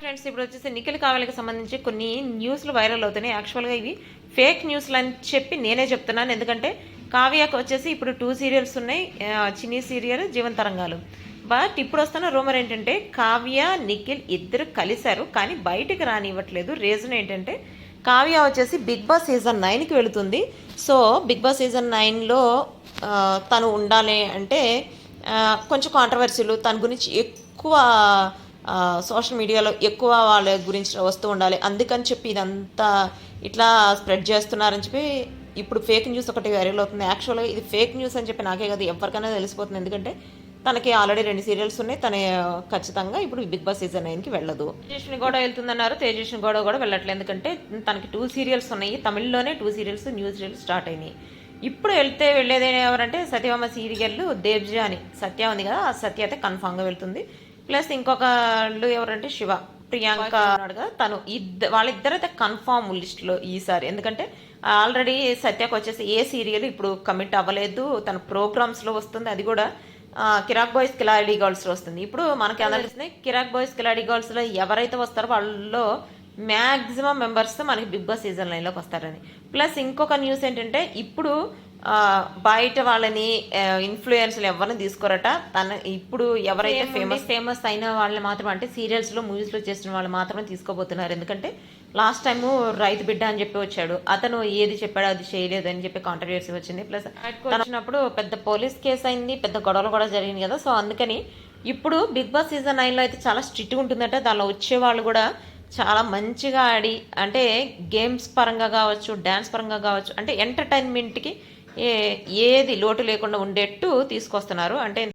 Friends ఇప్పుడు వచ్చేసి నిఖిల్ కావాలకి సంబంధించి కొన్ని న్యూస్లు వైరల్ అవుతున్నాయి. యాక్చువల్గా ఇవి ఫేక్ న్యూస్లు అని చెప్పి నేనే చెప్తున్నాను. ఎందుకంటే కావ్యకు వచ్చేసి ఇప్పుడు టూ సీరియల్స్ ఉన్నాయి. చిన్ని సీరియల్ జీవన్ తరంగాలు. బట్ ఇప్పుడు వస్తున్న రూమర్ ఏంటంటే కావ్య నిఖిల్ ఇద్దరు కలిశారు. కానీ బయటికి రానివ్వట్లేదు. రీజన్ ఏంటంటే కావ్య వచ్చేసి బిగ్ బాస్ సీజన్ నైన్కి వెళుతుంది. సో బిగ్ బాస్ సీజన్ నైన్లో తను ఉండాలి అంటే కొంచెం కాంట్రవర్సీలు తన గురించి ఎక్కువ సోషల్ మీడియాలో ఎక్కువ వాళ్ళ గురించి వస్తూ ఉండాలి. అందుకని చెప్పి ఇదంతా ఇట్లా స్ప్రెడ్ చేస్తున్నారని చెప్పి ఇప్పుడు ఫేక్ న్యూస్ ఒకటి వైరల్ అవుతుంది. యాక్చువల్గా ఇది ఫేక్ న్యూస్ అని చెప్పి నాకే కదా ఎవరికైనా తెలిసిపోతుంది. ఎందుకంటే తనకి ఆల్రెడీ రెండు సీరియల్స్ ఉన్నాయి. తన ఖచ్చితంగా ఇప్పుడు బిగ్ బాస్ సీజన్ నైన్కి వెళ్ళదు. తేజస్విని గోడ వెళ్తుందన్నారు. తేజస్విని గోడ కూడా వెళ్ళట్లేదు. ఎందుకంటే తనకి టూ సీరియల్స్ ఉన్నాయి. తమిళ్ళోనే two serials new serials start అయినాయి. ఇప్పుడు వెళ్తే వెళ్ళేది ఎవరంటే సత్యభామ సీరియల్ దేవ్జా అని సత్య ఉంది కదా ఆ సత్య అయితే కన్ఫామ్గా వెళ్తుంది. ప్లస్ ఇంకొకళ్ళు ఎవరంటే శివ. ప్రియాంక ఉన్నాడు కదా తను ఇద్ద వాళ్ళిద్దరైతే కన్ఫామ్ లిస్ట్లో ఈసారి. ఎందుకంటే ఆల్రెడీ సత్యకు వచ్చేసి ఏ సీరియల్ ఇప్పుడు కమిట్ అవ్వలేదు తన ప్రోగ్రామ్స్లో వస్తుంది అది కూడా కిరాక్ బాయ్స్ కిలాడీ గర్ల్స్లో వస్తుంది. ఇప్పుడు మనకి ఎలా తెలుస్తుంది కిరాక్ బాయ్స్ కిలాడీ గర్ల్స్లో ఎవరైతే వస్తారో వాళ్ళలో మ్యాక్సిమం మెంబర్స్ మనకి బిగ్ బాస్ సీజన్ లైన్లోకి వస్తారని. ప్లస్ ఇంకొక న్యూస్ ఏంటంటే ఇప్పుడు ఆ, బయట వాళ్ళని ఇన్ఫ్లుయెన్స్లు ఎవరిని తీసుకోరట తన ఇప్పుడు ఎవరైతే ఫేమస్ ఫేమస్ అయిన వాళ్ళని మాత్రం అంటే సీరియల్స్లో మూవీస్లో చేసిన వాళ్ళు మాత్రమే తీసుకోబోతున్నారు ఎందుకంటే లాస్ట్ టైం రైతు బిడ్డ అని చెప్పి వచ్చాడు. అతను ఏది చెప్పాడో అది చేయలేదు అని చెప్పి కాంట్రవర్సీ వచ్చింది. ప్లస్ వచ్చినప్పుడు పెద్ద పోలీస్ కేసు అయింది పెద్ద గొడవలు కూడా జరిగింది కదా. సో అందుకని ఇప్పుడు బిగ్ బాస్ సీజన్ నైన్లో అయితే చాలా స్ట్రిక్ట్గా ఉంటుందంటే. దానిలో వచ్చే వాళ్ళు కూడా చాలా మంచిగా ఆడి అంటే గేమ్స్ పరంగా కావచ్చు డ్యాన్స్ పరంగా కావచ్చు అంటే ఎంటర్టైన్మెంట్కి ఏ ఏది లోటు లేకుండా ఉండేట్టు తీసుకొస్తున్నారు. అంటే